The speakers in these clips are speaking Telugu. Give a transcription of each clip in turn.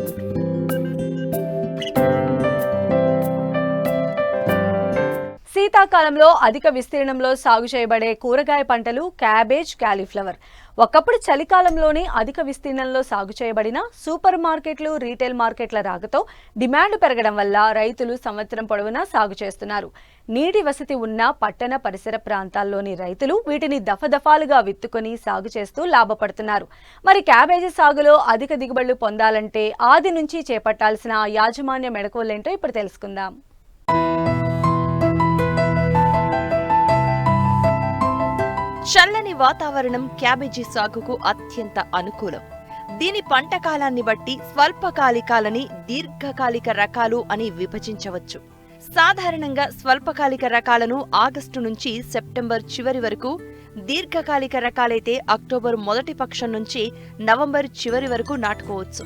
thank you వర్షాకాలంలో అధిక విస్తీర్ణంలో సాగు చేయబడే కూరగాయ పంటలు క్యాబేజ్ క్యాలీఫ్లవర్. ఒకప్పుడు చలికాలంలోనే అధిక విస్తీర్ణంలో సాగు చేయబడిన సూపర్ మార్కెట్లు రీటైల్ మార్కెట్ల రాకతో డిమాండ్ పెరగడం వల్ల రైతులు సంవత్సరం పొడవునా సాగు చేస్తున్నారు. నీటి వసతి ఉన్న పట్టణ పరిసర ప్రాంతాల్లోని రైతులు వీటిని దఫదఫాలుగా విత్తుకొని సాగు చేస్తూ లాభపడుతున్నారు. మరి క్యాబేజీ సాగులో అధిక దిగుబడులు పొందాలంటే ఆది నుంచి చేపట్టాల్సిన యాజమాన్య మెడకోలేంటో ఇప్పుడు తెలుసుకుందాం. చల్లని వాతావరణం క్యాబేజీ సాగుకు అత్యంత అనుకూలం. దీని పంట కాలాన్ని బట్టి స్వల్పకాలికాలని దీర్ఘకాలిక రకాలు అని విభజించవచ్చు. సాధారణంగా స్వల్పకాలిక రకాలను ఆగస్టు నుంచి సెప్టెంబర్ చివరి వరకు దీర్ఘకాలిక రకాలైతే అక్టోబర్ మొదటి పక్షం నుంచి నవంబర్ చివరి వరకు నాటుకోవచ్చు.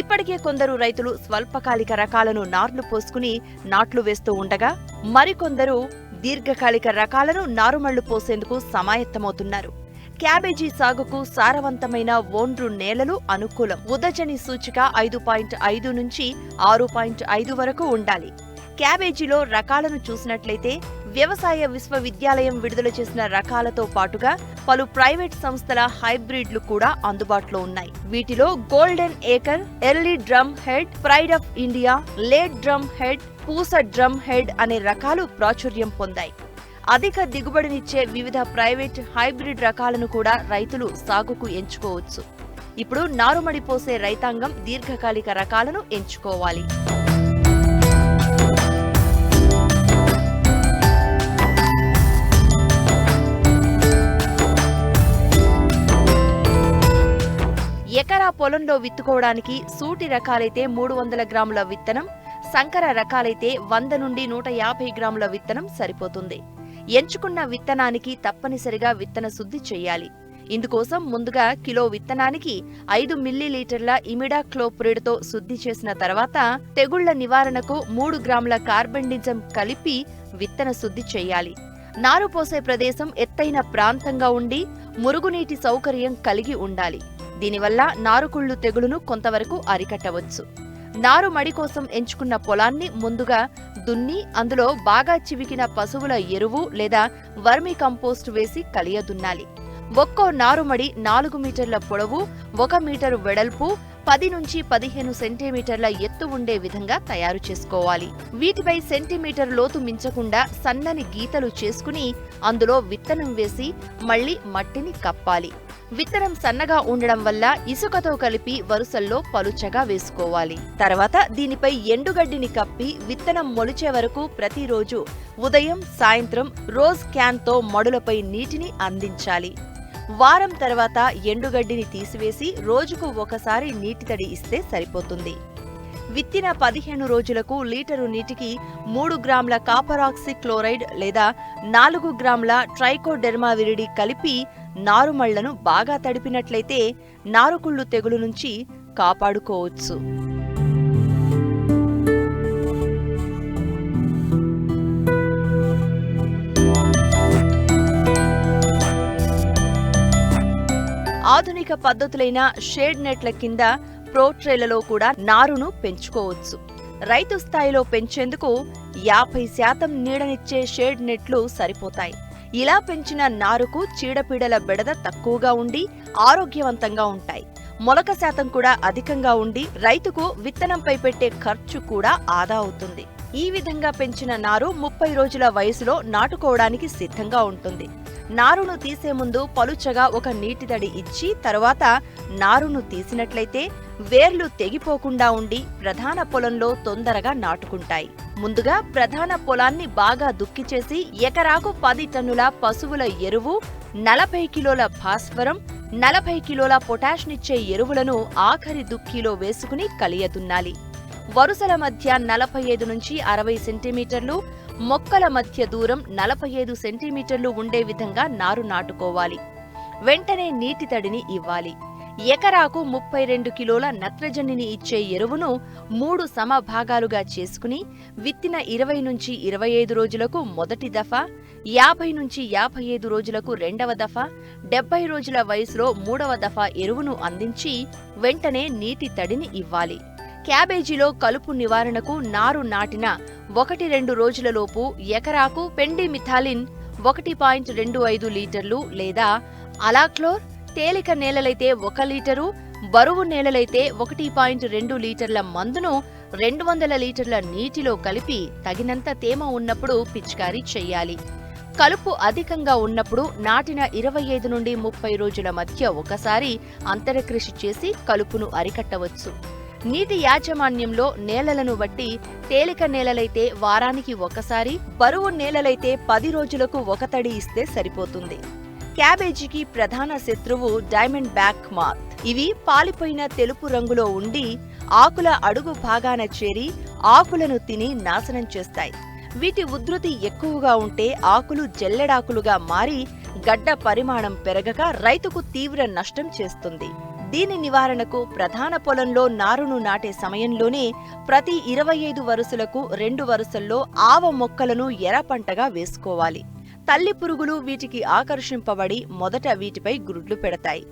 ఇప్పటికే కొందరు రైతులు స్వల్పకాలిక రకాలను నార్లు పోసుకుని నాట్లు వేస్తూ ఉండగా మరికొందరు దీర్ఘకాలిక రకాలను నారుమళ్ళు పోసేందుకు సమాయత్తమవుతున్నారు. క్యాబేజీ సాగుకు సారవంతమైన ఓండ్రు నేలలు అనుకూలం. ఉదజని సూచిక ఐదు పాయింట్ ఐదు నుంచి ఆరు పాయింట్ ఐదు వరకు ఉండాలి. క్యాబేజీలో రకాలను చూసినట్లయితే వ్యవసాయ విశ్వవిద్యాలయం విడుదల చేసిన రకాలతో పాటుగా పలు ప్రైవేట్ సంస్థల హైబ్రిడ్లు కూడా అందుబాటులో ఉన్నాయి. వీటిలో golden acre early drum head pride of India late drum head Pusa drum head అనే రకాలు ప్రాచుర్యం పొందాయి. అధిక దిగుబడినిచ్చే వివిధ ప్రైవేట్ హైబ్రిడ్ రకాలను కూడా రైతులు సాగుకు ఎంచుకోవచ్చు. ఇప్పుడు నారుమడి పోసే రైతాంగం దీర్ఘకాలిక రకాలను ఎంచుకోవాలి. ఎకరా పొలంలో విత్తుకోవడానికి సూటి రకాలైతే మూడు వందల గ్రాముల విత్తనం సంకర రకాలైతే వంద నుండి నూట యాభై గ్రాముల విత్తనం సరిపోతుంది. ఎంచుకున్న విత్తనానికి తప్పనిసరిగా విత్తన శుద్ధి చేయాలి. ఇందుకోసం ముందుగా కిలో విత్తనానికి ఐదు మిల్లీలీటర్ల ఇమిడాక్లోప్రిడ్తో శుద్ధి చేసిన తర్వాత తెగుళ్ళ నివారణకు మూడు గ్రాముల కార్బెండిజం కలిపి విత్తన శుద్ధి చేయాలి. నారు పోసే ప్రదేశం ఎత్తైన ప్రాంతంగా ఉండి మురుగునీటి సౌకర్యం కలిగి ఉండాలి. దీనివల్ల నారుకుళ్ళు తెగులును కొంతవరకు అరికట్టవచ్చు. నారు మడి కోసం ఎంచుకున్న పొలాన్ని ముందుగా దున్ని అందులో బాగా చివికిన పశువుల ఎరువు లేదా వర్మి కంపోస్ట్ వేసి కలియదున్నాలి. ఒక్కో నారుమడి నాలుగు మీటర్ల పొడవు ఒక మీటరు వెడల్పు పది నుంచి పదిహేను సెంటీమీటర్ల ఎత్తు ఉండే విధంగా తయారు చేసుకోవాలి. వీటిపై సెంటీమీటర్ లోతు మించకుండా సన్నని గీతలు చేసుకుని అందులో విత్తనం వేసి మళ్ళీ మట్టిని కప్పాలి. విత్తనం సన్నగా ఉండడం వల్ల ఇసుకతో కలిపి వరుసల్లో పలుచగా వేసుకోవాలి. తర్వాత దీనిపై ఎండుగడ్డిని కప్పి విత్తనం మొలిచే వరకు ప్రతిరోజు ఉదయం సాయంత్రం రోజ్ క్యాన్తో మడులపై నీటిని అందించాలి. వారం తర్వాత ఎండుగడ్డిని తీసివేసి రోజుకు ఒకసారి నీటి తడి ఇస్తే సరిపోతుంది. విత్తిన పదిహేను రోజులకు లీటరు నీటికి మూడు గ్రాముల కాపరాక్సి క్లోరైడ్ లేదా నాలుగు గ్రాముల ట్రైకోడెర్మా విరిడి కలిపి నారుమళ్ళను బాగా తడిపినట్లయితే నారుకుళ్ళు తెగులు నుంచి కాపాడుకోవచ్చు. ఆధునిక పద్ధతులైన షేడ్ నెట్ల కింద ప్రోట్రేలలో కూడా నారును పెంచుకోవచ్చు. రైతు స్థాయిలో పెంచేందుకు యాభై శాతం నీడనిచ్చే షేడ్ నెట్లు సరిపోతాయి. ఇలా పెంచిన నారుకు చీడపీడల బెడద తక్కువగా ఉండి ఆరోగ్యవంతంగా ఉంటాయి. మొలక శాతం కూడా అధికంగా ఉండి రైతుకు విత్తనంపై పెట్టే ఖర్చు కూడా ఆదా అవుతుంది. ఈ విధంగా పెంచిన నారు ముప్పై రోజుల వయసులో నాటుకోవడానికి సిద్ధంగా ఉంటుంది. నారును తీసే ముందు పలుచగా ఒక నీటి తడి ఇచ్చి తరువాత నారును తీసినట్లయితే వేర్లు తెగిపోకుండా ఉండి ప్రధాన పొలంలో తొందరగా నాటుకుంటాయి. ముందుగా ప్రధాన పొలాన్ని బాగా దుక్కి చేసి ఎకరాకు పది టన్నుల పశువుల ఎరువు నలభై కిలోల భాస్వరం నలభై కిలోల పొటాష్నిచ్చే ఎరువులను ఆఖరి దుక్కిలో వేసుకుని కలియదున్నాలి. వరుసల మధ్య నలభై ఐదు నుంచి అరవై సెంటీమీటర్లు మొక్కల మధ్య దూరం నలభై ఐదు సెంటీమీటర్లు ఉండే విధంగా నారు నాటుకోవాలి. వెంటనే నీటి తడిని ఇవ్వాలి. ఎకరాకు ముప్పై రెండు కిలోల నత్రజనిని ఇచ్చే ఎరువును మూడు సమభాగాలుగా చేసుకుని విత్తిన ఇరవై నుంచి ఇరవై ఐదు రోజులకు మొదటి దఫా యాభై నుంచి యాభై ఐదు రోజులకు రెండవ దఫా డెబ్బై రోజుల వయసులో మూడవ దఫా ఎరువును అందించి వెంటనే నీటి తడిని ఇవ్వాలి. క్యాబేజీలో కలుపు నివారణకు నారు నాటిన ఒకటి రెండు రోజులలోపు ఎకరాకు పెండిమిథాలిన్ ఒకటి పాయింట్ రెండు ఐదు లీటర్లు లేదా అలాక్లోర్ తేలిక నేలలైతే ఒక లీటరు బరువు నేలలైతే ఒకటి పాయింట్ రెండు లీటర్ల మందును రెండు వందల లీటర్ల నీటిలో కలిపి తగినంత తేమ ఉన్నప్పుడు పిచికారీ చెయ్యాలి. కలుపు అధికంగా ఉన్నప్పుడు నాటిన ఇరవై ఐదు నుండి ముప్పై రోజుల మధ్య ఒకసారి అంతరకృషి చేసి కలుపును అరికట్టవచ్చు. నీటి యాజమాన్యంలో నేలలను బట్టి తేలిక నేలలైతే వారానికి ఒకసారి బరువు నేలలైతే పది రోజులకు ఒక తడి ఇస్తే సరిపోతుంది. క్యాబేజీకి ప్రధాన శత్రువు డైమండ్ బ్యాక్ మాత్. ఇవి పాలిపోయిన తెలుపు రంగులో ఉండి ఆకుల అడుగు భాగాన చేరి ఆకులను తిని నాశనం చేస్తాయి. వీటి ఉధృతి ఎక్కువగా ఉంటే ఆకులు జల్లెడాకులుగా మారి గడ్డ పరిమాణం పెరగక రైతుకు తీవ్ర నష్టం చేస్తుంది. దీని నివారణకు ప్రధాన పొలంలో నారును నాటే సమయంలోనే ప్రతి ఇరవై ఐదు వరుసలకు రెండు వరుసల్లో ఆవ మొక్కలను ఎరపంటగా పంటగా వేసుకోవాలి. తల్లి పురుగులు వీటికి ఆకర్షింపబడి మొదట వీటిపై గ్రుడ్లు పెడతాయి.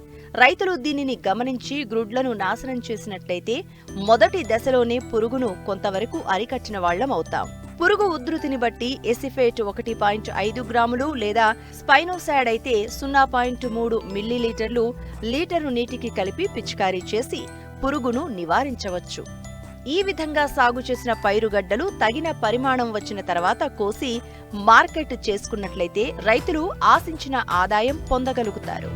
రైతులు దీనిని గమనించి గ్రుడ్లను నాశనం చేసినట్లయితే మొదటి దశలోనే పురుగును కొంతవరకు అరికట్టిన వాళ్ళం అవుతాం. పురుగు ఉధృతిని బట్టి ఎసిఫేట్ ఒకటి పాయింట్ ఐదు గ్రాములు లేదా స్పైనోసాడ్ అయితే సున్నా పాయింట్ మూడు మిల్లీలీటర్లు లీటరు నీటికి కలిపి పిచికారీ చేసి పురుగును నివారించవచ్చు. ఈ విధంగా సాగు చేసిన పైరుగడ్డలు తగిన పరిమాణం వచ్చిన తర్వాత కోసి మార్కెట్ చేసుకున్నట్లయితే రైతులు ఆశించిన ఆదాయం పొందగలుగుతారు.